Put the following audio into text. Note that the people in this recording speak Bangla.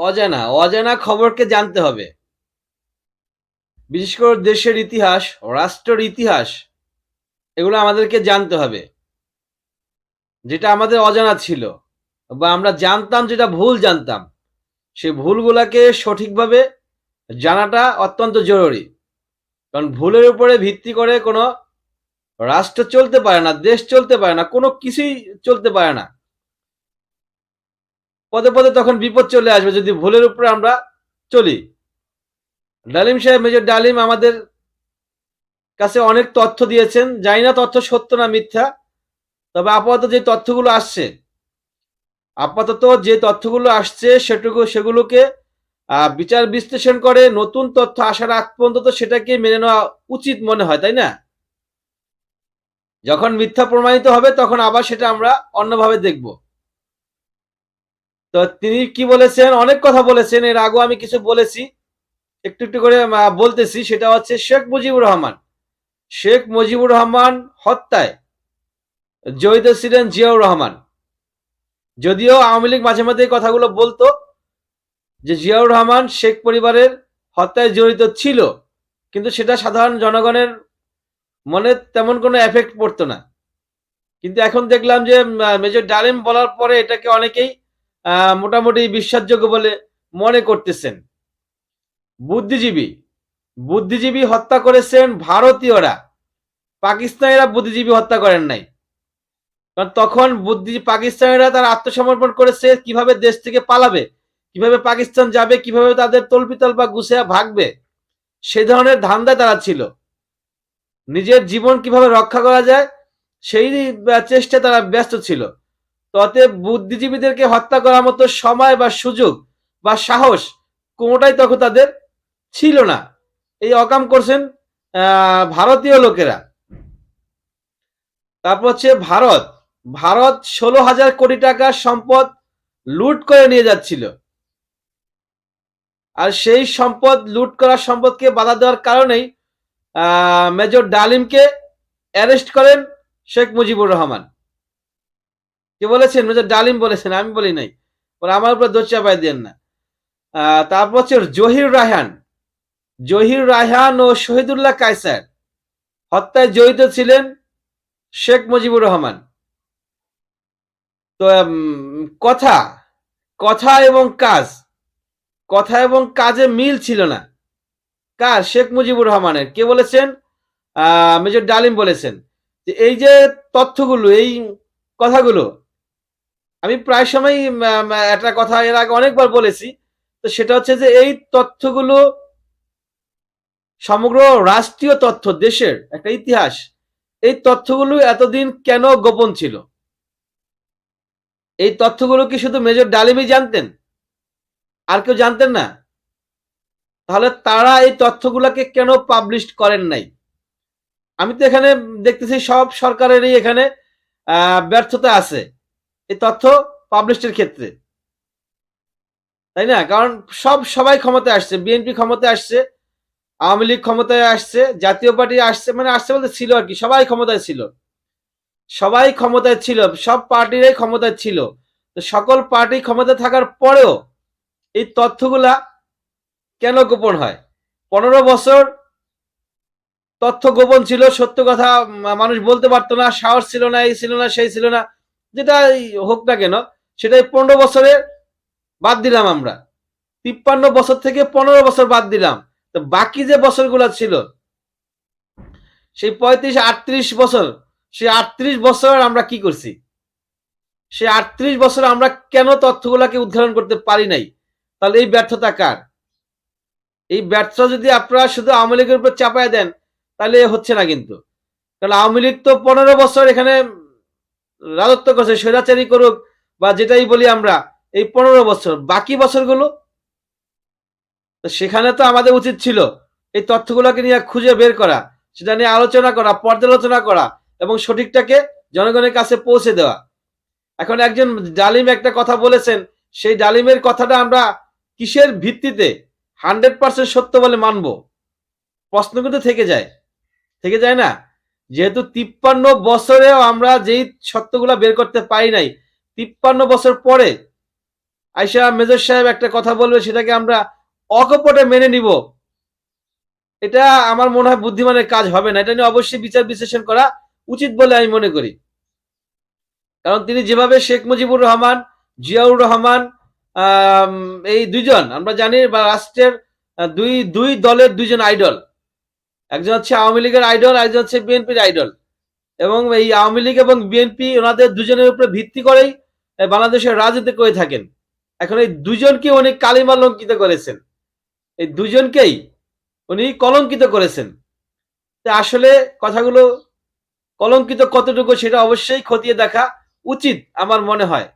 অজানা অজানা খবরকে জানতে হবে। বিশেষ করে দেশের ইতিহাস, রাষ্ট্রের ইতিহাস, এগুলো আমাদেরকে জানতে হবে। যেটা আমাদের অজানা ছিল বা আমরা জানতাম যেটা ভুল জানতাম সে ভুলগুলাকে সঠিকভাবে জানাটা অত্যন্ত জরুরি। কারণ ভুলের উপরে ভিত্তি করে কোনো রাষ্ট্র চলতে পারে না, দেশ চলতে পারে না, কোনো কিছুই চলতে পারে না। পদে পদে তখন বিপদ চলে আসবে, যদি ভুলের উপরে আমরা চলি। ডালিম সাহেব, মেজর ডালিম আমাদের কাছে অনেক তথ্য দিয়েছেন। জানি না তথ্য সত্য না মিথ্যা, তবে আপাতত যে তথ্যগুলো আসছে, আপাতত যে তথ্যগুলো আসছে সেটুকু, সেগুলোকে বিচার বিশ্লেষণ করে নতুন তথ্য আসার আগ পর্যন্ত সেটাকে মেনে নেওয়া উচিত মনে হয়, তাই না? যখন মিথ্যা প্রমাণিত হবে, তখন আবার সেটা আমরা অন্যভাবে দেখব। তো তিনি কি বলেছেন? অনেক কথা বলেছেন। এর আগেও আমি কিছু বলেছি। একটু একটু করে বলতেছি। সেটা হচ্ছে শেখ মুজিবুর রহমান। শেখ মুজিবুর রহমান হত্যায় জড়িত ছিলেন জিয়াউর রহমান। যদিও আওয়ামী লীগ মাঝে মাঝে কথাগুলো বলতো যে জিয়াউর রহমান শেখ পরিবারের হত্যায় জড়িত ছিল, কিন্তু সেটা সাধারণ জনগণের মনে তেমন কোনো এফেক্ট পড়তো না। কিন্তু এখন দেখলাম যে মেজর ডালিম বলার পরে এটাকে অনেকেই মোটামুটি বিশ্বাসযোগ্য বলে মনে করতেছেন। বুদ্ধিজীবী বুদ্ধিজীবী হত্যা করেছেন ভারতীয়রা। পাকিস্তানিরা বুদ্ধিজীবী হত্যা করেন নাই। কারণ তখন বুদ্ধি পাকিস্তানিরা তার আত্মসমর্পণ করেছে কীভাবে দেশ থেকে পালাবে কীভাবে পাকিস্তান যাবে কীভাবে তাদের তল্পিতল বা গুছিয়া ভাগবে সে ধরনের ধান্দায় তারা ছিল। নিজের জীবন কীভাবে রক্ষা করা যায় সেই আহ, চেষ্টায় তারা ব্যস্ত ছিল। ততে বুদ্ধিজীবীদেরকে হত্যা করার মতো সময় বা সুযোগ বা সাহস কোনোটাই তখন তাদের ছিল না। এই অকাম করছেন ভারতীয় লোকেরা। তারপর হচ্ছে ভারত। ভারত ষোলো হাজার কোটি টাকার সম্পদ লুট করে নিয়ে যাচ্ছিল। আর সেই সম্পদ, লুট করা সম্পদকে বাধা দেওয়ার কারণেই মেজর ডালিমকে অ্যারেস্ট করেন শেখ মুজিবুর রহমান। কে বলেছেন মেজর ডালিম বলেছেন, আমি বলি নাই। ওরা আমার উপর দোষ চাপাই দেন না। তারপর হচ্ছে জহির রায়হান। জহির রায়হান ও শহীদুল্লাহ কায়সার হত্যায় জড়িত ছিলেন শেখ মুজিবুর রহমান। তো কথা কথা এবং কাজ, কথা এবং কাজে মিল ছিল না। কার? শেখ মুজিবুর রহমানের। কে বলেছেন? মেজর ডালিম বলেছেন। যে এই যে তথ্যগুলো, এই কথাগুলো আমি প্রায় সময় একটা কথা এর আগে অনেকবার বলেছি, তো সেটা হচ্ছে যে এই তথ্যগুলো সমগ্র রাষ্ট্রীয় তথ্য, দেশের একটা ইতিহাস, এই তথ্যগুলো এতদিন কেন গোপন ছিল? এই তথ্যগুলো কি শুধু মেজর ডালিমই জানতেন? আর কেউ জানতেন না? তাহলে তারা এই তথ্যগুলোকে কেন পাবলিশ করেন নাই? আমি তো এখানে দেখতেছি সব সরকারেরই এখানে ব্যর্থতা আছে। এই তথ্য পাবলিশের ক্ষেত্রে। তাই না? কারণ সব, সবাই ক্ষমতায় আসছে। বিএনপি ক্ষমতায় আসছে, আওয়ামী লীগ ক্ষমতায় আসছে, জাতীয় পার্টি আসছে মানে আসছে বলতে ছিল আর কি। সবাই ক্ষমতায় ছিল। সবাই ক্ষমতায় ছিল। সব পার্টিরাই ক্ষমতায় ছিল। তো সকল পার্টি ক্ষমতা থাকার পরেও এই তথ্যগুলা কেন গোপন হয়? পনেরো বছর তথ্য গোপন ছিল, সত্য কথা মানুষ বলতে পারতো না, সাহস ছিল না, এই ছিল না, সেই ছিল না। যেটা হোক না কেন, সেটাই পনেরো বছরে বাদ দিলাম আমরা। তিপ্পান্ন বছর থেকে পনেরো বছর বাদ দিলাম। তো বাকি যে বছরগুলো ছিল, সেই পঁয়ত্রিশ, আটত্রিশ বছর, সেই আটত্রিশ বছর আমরা কি করছি? সেই আটত্রিশ বছর আমরা কেন তথ্যগুলাকে উদ্ঘাটন করতে পারি নাই? তাহলে এই ব্যর্থতা কার? এই ব্যর্থতা যদি আপনারা শুধু আওয়ামী লীগের উপর চাপায় দেন, তাহলে হচ্ছে না কিন্তু। কারণ আওয়ামী লীগ তো পনেরো বছর এখানে রাজত্ব করছে, স্বৈরাচারী করুক বা যেটাই বলি আমরা, এই পনেরো বছর, বাকি বছরগুলো সেখানে তো আমাদের উচিত ছিল এই তথ্যগুলোকে নিয়ে খুঁজে বের করা, সেটা নিয়ে আলোচনা করা, পর্যালোচনা করা এবং সঠিকটাকে জনগণের কাছে পৌঁছে দেওয়া। এখন একজন ডালিম একটা কথা বলেছেন, সেই ডালিমের কথাটা আমরা কিসের ভিত্তিতে? হান্ড্রেড পার্সেন্ট সত্য বলে মানব। প্রশ্ন কিন্তু থেকে যায়। থেকে যায় না? যেহেতু তিপ্পান্ন বছরেও আমরা যেই সত্যগুলা বের করতে পারি নাই, তিপ্পান্ন বছর পরে আইসা মেজর সাহেব একটা কথা বলবে, সেটাকে আমরা অকপটে মেনে নিব। এটা আমার মনে হয় বুদ্ধিমানের কাজ হবে না, এটা নিয়ে অবশ্যই বিচার বিশ্লেষণ করা উচিত বলে আমি মনে করি। কারণ তিনি যেভাবে শেখ মুজিবুর রহমান, জিয়াউর রহমান এই দুইজন, আমরা জানি বা রাষ্ট্রের দুই দুই দলের দুইজন আইডল। একজন হচ্ছে আওয়ামী লীগের আইডল একজন হচ্ছে বিএনপির আইডল। এবং এই আওয়ামী লীগ এবং বিএনপি ওনাদের দুজনের উপরে ভিত্তি করেই বাংলাদেশের রাজনীতি করে থাকেন। এখন এই দুজনকে উনি কালিমালঙ্কিত করেছেন। এই দুজনকেই উনি কলঙ্কিত করেছেন। আসলে কথাগুলো কলঙ্কিত কতটুকু সেটা অবশ্যই খতিয়ে দেখা উচিত আমার মনে হয়।